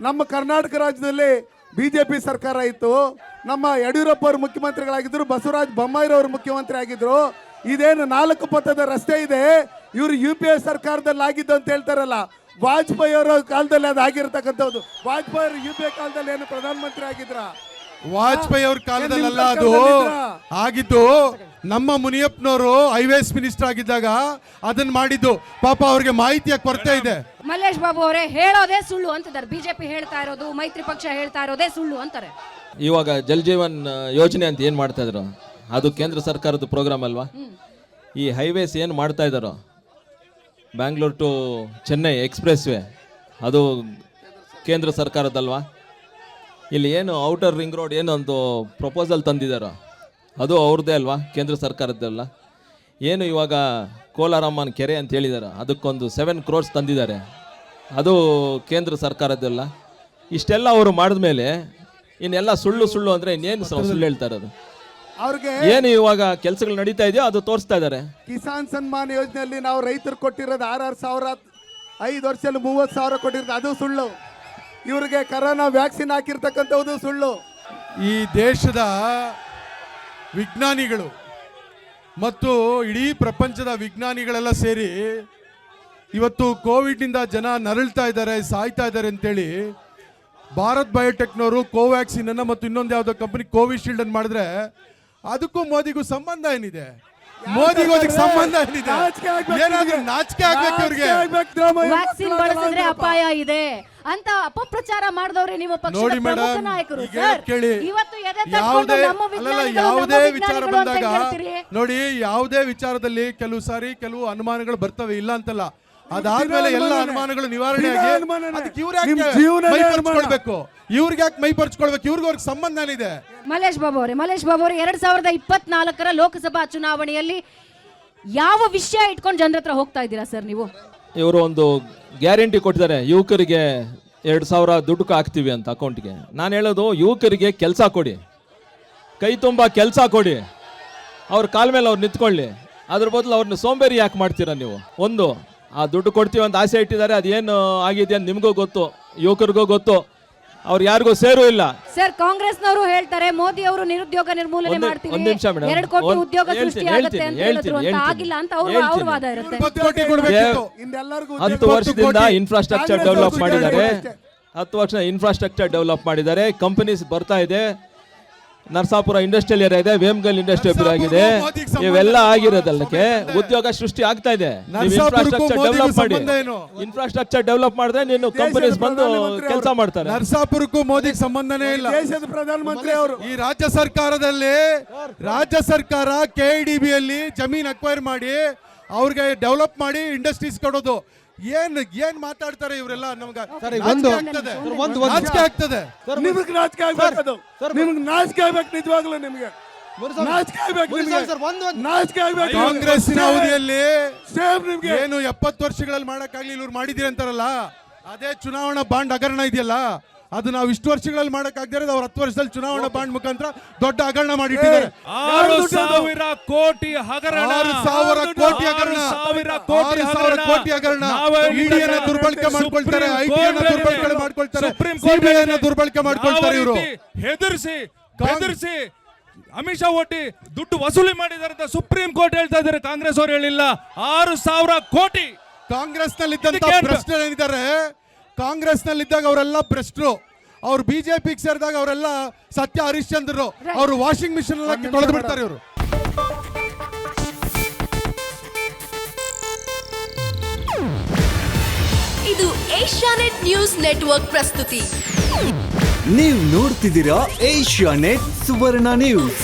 ನಮ್ಮ ಕರ್ನಾಟಕ ರಾಜ್ಯದಲ್ಲಿ ಬಿಜೆಪಿ ಸರ್ಕಾರ ಇತ್ತು. ನಮ್ಮ ಯಡಿಯೂರಪ್ಪ ಅವರು ಮುಖ್ಯಮಂತ್ರಿಗಳಾಗಿದ್ದರು ಬಸವರಾಜ ಬೊಮ್ಮಾಯಿರವರು ಮುಖ್ಯಮಂತ್ರಿ ಆಗಿದ್ದರು ಇದೇನು ನಾಲ್ಕು ಪಥದ ರಸ್ತೆ ಇದೆ? ಇವರು ಯು ಪಿ ಎ ಸರ್ಕಾರದಲ್ಲಿ ಆಗಿದ್ದು ಅಂತ ಹೇಳ್ತಾರಲ್ಲ. ವಾಜಪೇಯಿ ಅವರ ಕಾಲದಲ್ಲಿ ಅದು ಆಗಿರ್ತಕ್ಕಂಥದ್ದು ವಾಜಪೇಯಿ ಅವರು ಯು ಪಿ ಎ ಕಾಲದಲ್ಲಿ ಏನು ಪ್ರಧಾನಮಂತ್ರಿ ಆಗಿದ್ರ? ವಾಜಪೇಯಿ ಅವ್ರ ಕಾಲದಲ್ಲ ಅದು? ಆಗಿದ್ದು ನಮ್ಮ ಮುನಿಯಪ್ಪನವರು ಹೈವೇಸ್ ಮಿನಿಸ್ಟರ್ ಆಗಿದ್ದಾಗ ಅದನ್ನ ಮಾಡಿದ್ದು. ಪಾಪ ಅವ್ರಿಗೆ ಮಾಹಿತಿಯ ಕೊರತೆ ಇದೆ? ಮಲ್ಲೇಶ್ ಬಾಬು ಅವರೇ ಹೇಳೋದೇ ಸುಳ್ಳು ಅಂತಿದ್ದಾರೆ. ಬಿಜೆಪಿ ಹೇಳ್ತಾ ಇರೋದು ಮೈತ್ರಿ ಪಕ್ಷ ಹೇಳ್ತಾ ಇರೋದೇ ಸುಳ್ಳು ಅಂತಾರೆ. ಇವಾಗ ಜಲ್ ಜೀವನ್ ಯೋಜನೆ ಅಂತ ಏನು ಮಾಡ್ತಾ ಇದ್ರು? ಅದು ಕೇಂದ್ರ ಸರ್ಕಾರದ ಪ್ರೋಗ್ರಾಮ್ ಅಲ್ವಾ? ಈ ಹೈವೇಸ್ ಏನು ಮಾಡ್ತಾ ಇದ್ದಾರೋ Bangalore to Chennai expressway ಅದು ಕೇಂದ್ರ ಸರ್ಕಾರದಲ್ವಾ ಇಲ್ಲಿ ಏನು ಔಟರ್ ರಿಂಗ್ ರೋಡ್ ಏನೊಂದು ಪ್ರಪೋಸಲ್ ತಂದಿದ್ದಾರೋ ಅದು ಅವ್ರದ್ದೇ ಅಲ್ವಾ? ಕೇಂದ್ರ ಸರ್ಕಾರದ್ದಲ್ಲ ಏನು ಇವಾಗ ಕೋಲಾರಮ್ಮನ ಕೆರೆ ಅಂತ ಹೇಳಿದಾರೆ. ಅದಕ್ಕೊಂದು ಸೆವೆನ್ ಕ್ರೋರ್ಸ್ ತಂದಿದ್ದಾರೆ. ಅದು ಕೇಂದ್ರ ಸರ್ಕಾರದ್ದಲ್ಲ ಇಷ್ಟೆಲ್ಲ ಅವರು ಮಾಡಿದ ಮೇಲೆ ಇನ್ನೆಲ್ಲ ಸುಳ್ಳು ಸುಳ್ಳು ಅಂದರೆ ಇನ್ನೇನು ಸ- ಸುಳ್ಳು ಹೇಳ್ತಾರೆ ಅದು ಅವ್ರಿಗೆ ಏನು ಇವಾಗ ಕೆಲಸಗಳು ನಡೀತಾ ಇದೆಯೋ ಅದು ತೋರಿಸ್ತಾ ಇದ್ದಾರೆ ಕಿಸಾನ್ ಸನ್ಮಾನ್ ಯೋಜನೆಯಲ್ಲಿ ನಾವು ರೈತರು ಕೊಟ್ಟಿರೋದು ಆರಾರು ಸಾವಿರ ಐದು ವರ್ಷದಲ್ಲಿ ಮೂವತ್ತು ಸಾವಿರ ಕೊಟ್ಟಿರೋದು ಅದು ಸುಳ್ಳು. ಇವ್ರಿಗೆ ಕರೋನಾ ವ್ಯಾಕ್ಸಿನ್ ಹಾಕಿರ್ತಕ್ಕಂಥದ್ದು ಸುಳ್ಳು. ಈ ದೇಶದ ವಿಜ್ಞಾನಿಗಳು ಮತ್ತು ಇಡೀ ಪ್ರಪಂಚದ ವಿಜ್ಞಾನಿಗಳೆಲ್ಲ ಸೇರಿ ಇವತ್ತು ಕೋವಿಡ್ನಿಂದ ಜನ ನರಳ್ತಾ ಇದ್ದಾರೆ ಸಾಯ್ತಾ ಇದ್ದಾರೆ ಅಂತೇಳಿ ಭಾರತ್ ಬಯೋಟೆಕ್ನವರು ಕೋವ್ಯಾಕ್ಸಿನ್ ಅನ್ನ ಮತ್ತು ಇನ್ನೊಂದು ಯಾವುದೋ ಕಂಪನಿ ಕೋವಿಶೀಲ್ಡ್ ಅನ್ನು ಮಾಡಿದ್ರೆ ಅದಕ್ಕೂ ಮೋದಿಗೂ ಸಂಬಂಧ ಏನಿದೆ? ಮೋದಿಗೂ ಅದಕ್ಕೆ ಸಂಬಂಧ ಏನಿದೆ? ನಾಚಿಕೆ ಆಗ್ಬೇಕು ಏನಾದ್ರೂ. ನಾಚಿಕೆ ಆಗ್ಬೇಕು ಇವ್ರಿಗೆ? ಬಳಸಿದ್ರೆ ಅಪಾಯ ಇದೆ. ಅಂತ ಅಪಪ್ರಚಾರ ಮಾಡಿದವ್ರೆ ನಿಮ್ಮ ಪಕ್ಷದ ನೋಡಿ ಪ್ರಮುಖ ನಾಯಕರು ಈಗ ಸರ್ ಕೇಳಿ ಇವತ್ತು ಎದೆ ತಟ್ಕೊಂಡು ಯಾವುದೇ ನಮ್ಮ ಅಲ್ಲಲ್ಲ ವಿಜ್ಞಾನಿಗಳು, ಯಾವುದೇ ನಮ್ಮ ವಿಚಾರ ವಿಜ್ಞಾನಿಗಳು ಅಂತ ಬಂದಾಗ ಹೇಳ್ತೀರಿ. ನೋಡಿ ಯಾವುದೇ ವಿಚಾರದಲ್ಲಿ ಕೆಲವು ಸಾರಿ ಕೆಲವು ಅನುಮಾನಗಳು ಬರ್ತವೆ ಇಲ್ಲ ಅಂತಲ್ಲ ಅದಾದ್ಮೇಲೆ ಎಲ್ಲ ಅನುಮಾನನೇ. ಅನುಮಾನಗಳು ನಿವಾರಣೆ ಆಗಿ ಅನುಮಾನನೇ. ಅದಕ್ಕೆ ಇವ್ರು ನಿಮ್ ಯಾಕೆ ಜೀವನನೇ ಮೈ ಅನುಮಾನ. ಪರ್ಚ್ಕೊಳ್ಬೇಕು ಇವ್ರಿಗೆ ಯಾಕೆ ಮೈ ಪರ್ಚ್ಕೊಳ್ಬೇಕು ಇವ್ರಿಗೆ ಅವ್ರಿಗೆ ಸಂಬಂಧ ಏನಿದೆ ಮಲೇಶ್ ಬಾಬು ಅವರೇ ಮಲೇಶ್ ಬಾಬು ಅವರೇ ಎರಡ್ ಸಾವಿರದ ಇಪ್ಪತ್ನಾಲ್ಕರ ಲೋಕಸಭಾ ಚುನಾವಣೆಯಲ್ಲಿ ಯಾವ ವಿಷಯ ಇಟ್ಕೊಂಡು ಜನರ ಹತ್ರ ಹೋಗ್ತಾ ಇದ್ದೀರಾ ಸರ್ ನೀವು ಇವರು ಒಂದು ಗ್ಯಾರಂಟಿ ಕೊಟ್ಟಿದ್ದಾರೆ ಯುವಕರಿಗೆ ಎರಡು ಸಾವಿರ ದುಡ್ಡು ಹಾಕ್ತೀವಿ ಅಂತ ಅಕೌಂಟ್ಗೆ. ನಾನು ಹೇಳೋದು, ಯುವಕರಿಗೆ ಕೆಲಸ ಕೊಡಿ. ಕೈ ತುಂಬ ಕೆಲಸ ಕೊಡಿ. ಅವ್ರ ಕಾಲ ಮೇಲೆ ಅವ್ರು ನಿಂತ್ಕೊಳ್ಳಿ. ಅದ್ರ ಬದಲು ಅವ್ರನ್ನ ಸೋಂಬೇರಿ ಯಾಕೆ ಮಾಡ್ತೀರಾ ನೀವು? ಒಂದು, ಆ ದುಡ್ಡು ಕೊಡ್ತೀವಿ ಅಂತ ಆಸೆ ಇಟ್ಟಿದ್ದಾರೆ, ಅದೇನು ಆಗಿದೆ ಅಂತ ನಿಮಗೂ ಗೊತ್ತು, ಯುವಕರಿಗೂ ಗೊತ್ತು. ಅವ್ರು ಯಾರಿಗೂ ಸೇರು ಇಲ್ಲ ಸರ್ ಕಾಂಗ್ರೆಸ್ ನವರು ಹೇಳ್ತಾರೆ ಮೋದಿ ಅವರು ನಿರುದ್ಯೋಗ ನಿರ್ಮೂಲನೆ ಒಂದು- ಮಾಡ್ತೀವಿ ಒಂದು ನಿಮಿಷ ಮೇಡಮ್. ಎರಡು ಕೋಟಿ ಒಂದು- ಉದ್ಯೋಗ ಹೇಳ್ತೀನಿ, ಸೃಷ್ಟಿ ಆಗುತ್ತೆ ಅಂತ ಹೇಳಿದ್ರು ಅಂತ ಹೇಳ್ತೀನಿ, ಆಗಿಲ್ಲ ಅಂತ ಅವರು ಹೇಳ್ತೀನಿ. ಅವ್ರ ವಾದ ಇರುತ್ತೆ ಇಪ್ಪತ್ತು ಕೋಟಿ ಕೊಡ್ಬೇಕಿತ್ತು ಹಿಂದೆಲ್ಲರಿಗೂ ಹತ್ತು ವರ್ಷದಿಂದ ಕೋಟಿ. ಇನ್ಫ್ರಾಸ್ಟ್ರಕ್ಚರ್ ಕಾಂಗ್ರೆಸ್ ಡೆವಲಪ್ ಮಾಡಿದ್ದಾರೆ ಅಷ್ಟೇ. ಹತ್ತು ವರ್ಷ ಇನ್ಫ್ರಾಸ್ಟ್ರಕ್ಚರ್ ಡೆವಲಪ್ ಮಾಡಿದ್ದಾರೆ ಕಂಪನೀಸ್ ಬರ್ತಾ ಇದೆ ನರಸಾಪುರ ಇಂಡಸ್ಟ್ರಿಯಲ್ ಏರಿಯಾ ಇದೆ ವೇಮ್ಗಲ್ ಇಂಡಸ್ಟ್ರಿ ಆಗಿದೆ. ಮೋದಿಗೆ ಸಂಬಂಧ ಇವೆಲ್ಲ. ಆಗಿರೋದಲ್ಲಕ್ಕೆ ಉದ್ಯೋಗ ಸೃಷ್ಟಿ ಆಗ್ತಾ ಇದೆ. ನರಸಾಪುರಕ್ಕೂ ಇನ್ಫ್ರಾಸ್ಟ್ರಕ್ಚರ್ ಡೆವಲಪ್ ಮಾಡಿ. ಸಂಬಂಧ ಏನು? ಇನ್ಫ್ರಾಸ್ಟ್ರಕ್ಚರ್ ಡೆವಲಪ್ ಮಾಡಿದ್ರೆ ನೀನು ಕಂಪನೀಸ್ ಬಂದು ಕೆಲಸ ಮಾಡ್ತಾರೆ. ನರಸಾಪುರಕ್ಕೂ ಮೋದಿಗೆ ಸಂಬಂಧನೇ ಇಲ್ಲ. ದೇಶದ ಪ್ರಧಾನಮಂತ್ರಿ ಅವರು. ಈ ರಾಜ್ಯ ಸರ್ಕಾರದಲ್ಲಿ ರಾಜ್ಯ ಸರ್ಕಾರ ಕೆ ಡಿ ಬಿ ಅಲ್ಲಿ ಜಮೀನ್ ಅಕ್ವೈರ್ ಮಾಡಿ ಅವ್ರಿಗೆ ಡೆವಲಪ್ ಮಾಡಿ ಇಂಡಸ್ಟ್ರೀಸ್ ಕೊಡೋದು. ಏನ್ ಏನ್ ಮಾತಾಡ್ತಾರೆ ಇವರೆಲ್ಲ? ನಮ್ಗೆ ಒಂದು- ಆಗ್ತದೆ. ಸರ್, ಒಂದು- ಒಂದು- ನಾಚಿಕೆ ಆಗ್ತದೆ ನಿಮ್ಗೆ ನಾಚಿಕೆ ಆಗ್ಬೇಕು ಅದು. ನಿಮ್ಗೆ ನಾಚಿಕೆ ಆಗ್ಬೇಕು ನಿಜವಾಗ್ಲೂ ನಿಮ್ಗೆ. ನಾಚಿಕೆ ಆಗ್ಬೇಕು ನಿಮ್ಗೆ. ಸರ್, ಒಂದು- ಒಂದು- ನಾಚಿಕೆ ಆಗ್ಬೇಕು ಕಾಂಗ್ರೆಸ್ಸಿನ ಅವಧಿಯಲ್ಲಿ ಸೇಮ್ ನಿಮ್ಗೆ. ಏನು ಎಪ್ಪತ್ತು ವರ್ಷಗಳಲ್ಲಿ ಮಾಡಕ್ಕಾಗ್ಲಿ ಇವ್ರು ಮಾಡಿದಿರಿ ಅಂತಾರಲ್ಲ? ಅದೇ ಚುನಾವಣಾ ಬಾಂಡ್ ಹಗರಣ ಇದೆಯಲ್ಲ? ಅದು ನಾವು ಇಷ್ಟು ವರ್ಷಗಳಲ್ಲಿ ಮಾಡಕ್ಕಾಗದೇ ಅವ್ರ ಹತ್ತು ವರ್ಷದಲ್ಲಿ ಚುನಾವಣಾ ಬಾಂಡ್ ಮುಖಾಂತರ ದೊಡ್ಡ ಹಗರಣ ಮಾಡಿಟ್ಟಿದ್ದಾರೆ ಆರು ಸಾವಿರ ಕೋಟಿ ಹಗರಣ. ಆರು ಸಾವಿರ ಕೋಟಿ ಹಗರಣ. ಆರು ಸಾವಿರ ಕೋಟಿ ಆರು ಸಾವಿರ ಹಗರಣ. ಕೋಟಿ ಹಗರಣ. ನಾವು ದುರ್ಬಳಕೆ ಮಾಡ್ಕೊಳ್ತಾರೆ ಐಟಿಯನ್ನ ದುರ್ಬಳಕೆ ಮಾಡ್ಕೊಳ್ತಾರೆ ಸುಪ್ರೀಂ ದುರ್ಬಳಕೆ ಮಾಡ್ಕೊಳ್ತಾರೆ ಇವರು. ಹೆದರ್ಸಿ ಹೆದರ್ಸಿ ಅಮಿತ್ ಶಾ ಒಟ್ಟಿ ದುಡ್ಡು ವಸೂಲಿ ಮಾಡಿದ್ದಾರೆ ಅಂತ ಸುಪ್ರೀಂ ಕೋರ್ಟ್ ಹೇಳ್ತಾ ಇದ್ದಾರೆ. ಕಾಂಗ್ರೆಸ್ ಅವರು ಹೇಳಿಲ್ಲ. ಆರು ಸಾವಿರ ಕೋಟಿ. ಕಾಂಗ್ರೆಸ್ನಲ್ಲಿ ಇದ್ದಂತ ಪ್ರಶ್ನೆ ಏನ್- ಏನಿದ್ದಾರೆ ಕಾಂಗ್ರೆಸ್ನಲ್ಲಿ ಇದ್ದಾಗ ಅವರೆಲ್ಲ ಭ್ರಷ್ಟರು. ಅವ್ರು ಬಿಜೆಪಿಗೆ ಸೇರಿದಾಗ ಅವರೆಲ್ಲ ಸತ್ಯ ಹರಿಶ್ಚಂದ್ರರು ಅವರು ವಾಷಿಂಗ್ ಮಿಷಿನ್ ಎಲ್ಲ ತೊಳೆದು ಬಿಡ್ತಾರೆ ಇವರು. ಇದು ಏಷ್ಯಾನೆಟ್ ನ್ಯೂಸ್ ನೆಟ್ವರ್ಕ್ ಪ್ರಸ್ತುತಿ. ನೀವು ನೋಡ್ತಿದ್ದೀರಾ ಏಷ್ಯಾ ನೆಟ್ ಸುವರ್ಣ ನ್ಯೂಸ್.